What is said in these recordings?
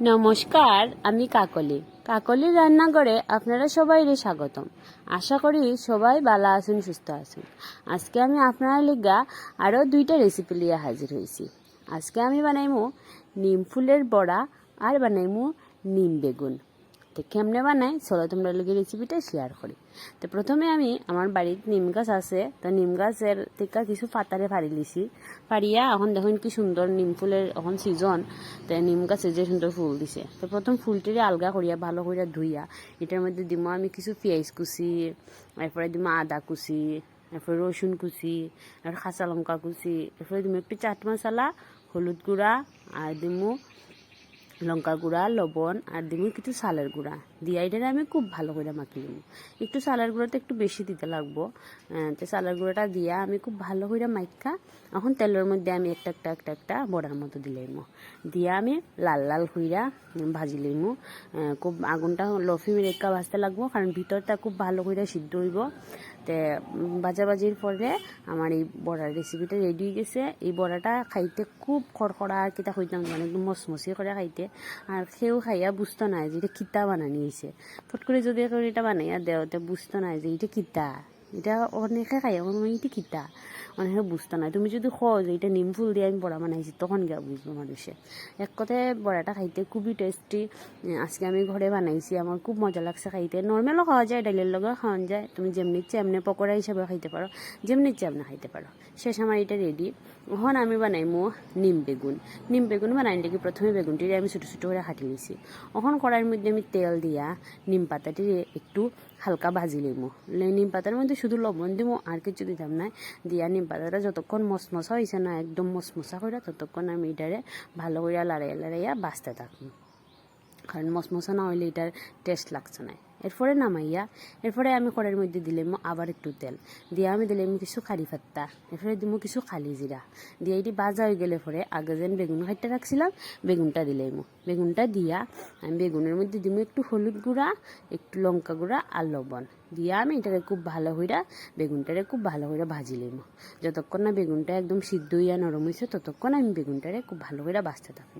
নমস্কার, আমি কাকলি। কাকলি রান্নাঘরে আপনারা সবাই স্বাগতম। আশা করি সবাই ভালো আছেন, সুস্থ আসুন আজকে আমি আপনার লিগা আরও দুইটা রেসিপি নিয়ে হাজির হয়েছি। আজকে আমি বানাইমু নিম ফুলের বড়া আর বানাইমু নিম বেগুন। তো কেমনে বানাই, চলো তোমরা লোক রেসিপিটা শেয়ার করি। তো প্রথমে আমি আমার বাড়িতে নিম গাছ আছে, তো নিম গাছের থেকে কিছু পাতারে ফাড়ি লিছি। ফাড়িয়া এখন দেখুন কি সুন্দর নিম ফুলের এখন সিজন তো নিম গাছে যে সুন্দর ফুল দিছে। তো প্রথম ফুলটিরে আলগা করিয়া, ভালো করিয়া ধুইয়া, এটার মধ্যে দিব আমি কিছু পেঁয়াজ কুচি, এরপরে দিব আদা কুচি, এরপরে রসুন কুচি, আর কাঁচা লঙ্কা কুচি, এরপরে দিব একটু চাট মশলা, হলুদ গুঁড়া, আর দিমু লঙ্কা গুঁড়া লবণ আর দিমু কিছু সালের গুঁড়া। দিয়া এটারে আমি খুব ভালো করে মাখি দিব একটু চালের গুঁড়াটা একটু বেশি দিতে লাগবো। তো চালের গুঁড়াটা দিয়া আমি খুব ভালো করে মাইকা এখন তেলের মধ্যে আমি একটা একটা একটা একটা বড়ার মতো দিলে দিলাইমো দিয়া আমি লাল লাল হইরা ভাজি লইমু খুব আগুনটা লফি রেখা ভাজতে লাগবো, কারণ ভিতরটা খুব ভালো করে সিদ্ধ হইব। তে বাজাবাজির পরে আমার এই বড়ার রেসিপিটা রেডি হয়ে গেছে। এই বড়াটা খাইতে খুব খড়খড়া কিতা হইতাম মানে একদম মসমসি করে খাইতে। আর সেও খাইয়া বুঝতো না যে এটা কিতা বানানি। হয়েছে ফট করে যদি এখন এটা বানাইয়া দেওয়াতে বুঝতো না যে এটা কিতা এটা অনেকে খাই আমার এটা কিতা? অনেকে বুঝতো না তুমি যদি খো যে এটা নিম ফুল দিয়ে আমি বড়া বানাইছি, তখন গিয়া বুঝব মানুষে। এক কথায় বড়াটা খাইতে খুবই টেস্টি আজকে আমি ঘরে বানাইছি, আমার খুব মজা লাগছে খাইতে। নর্মালও খাওয়া যায় ডালের লগে খাওয়া যায়। তুমি যেমনি ইচ্ছে এমনি পকোড়া হিসাবে খাইতে পারো, যেমনি ইচ্ছে এমনি খাইতে পারো। শেষ আমার এটা রেডি এখন আমি বানাইমো নিম বেগুন। নিম বেগুন বানাই দেখি প্রথমে বেগুনটি আমি ছোটো ছোটো করে কাটি নিছি। এখন কড়াইয়ের মধ্যে আমি তেল দিয়া নিম পাতাটি একটু হালকা ভাজি লইমো নিম পাতার মধ্যে শুধু লবণ দিব আর কিছু দিতাম না দিয়া নিম পাতাটা যতক্ষণ মশমশা হয়েছে না একদম মশমশা করে ততক্ষণ আমি এটারে ভালো করে লাড়াইয়া লাড়াইয়া বাঁচতে থাকব কারণ মশমশা না হইলে এটার টেস্ট লাগছে না এরপরে নামাইয়া, এরপরে আমি কড়াইয়ের মধ্যে দিলাম আবার একটু তেল। দিয়ে আমি দিলাম কিছু কারি পাত্তা, এরপরে দিব কিছু খালি জিরা দিয়ে এটি বাজা হয়ে গেলে পরে আগে যেন বেগুন খাইতে রাখছিলাম বেগুনটা দিলাম বেগুনটা দিয়া আমি বেগুনের মধ্যে দিব একটু হলুদ গুঁড়া, একটু লঙ্কা গুঁড়া আর লবণ। দিয়ে আমি এটাকে খুব ভালো হইরা বেগুনটারে খুব ভালো করে ভাজি লইম। যতক্ষণ না বেগুনটা একদম সিদ্ধ হইয়া নরম হয়েছে ততক্ষণ আমি বেগুনটারে খুব ভালো করে বাঁচতে থাকব।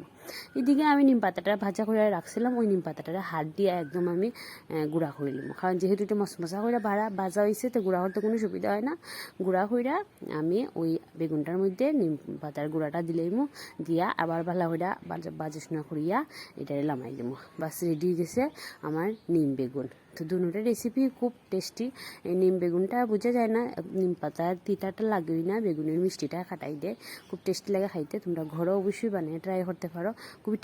এদিকে আমি নিম পাতাটা ভাজা করে রাখছিলাম, ওই নিম পাতাটারে হাত দিয়ে একদম আমি গুঁড়া করে নিলাম কারণ যেহেতু এটা মশমশা করে ভাড়া, ভাজা হয়েছে তো গুঁড়া করতে কোনো সুবিধা হয় না। গুঁড়া হইরা আমি ওই বেগুনটার মধ্যে নিম পাতার গুঁড়াটা দিলাইমু দিয়া আবার ভালো হইরা করে বাজেশনা করিয়া এটারে লামাই দিমু বাস রেডি হয়ে গেছে আমার নিম বেগুন। তো দুটোটা রেসিপি খুব টেস্টি নিম বেগুনটা বোঝা যায় না, নিম পাতার তিতাটা লাগেই না, বেগুনের মিষ্টিটা খাটাই দেয় খুব টেস্টি লাগে খাইতে, তোমরা ঘরে অবশ্যই বানিয়ে ট্রাই করতে পারো। খুবই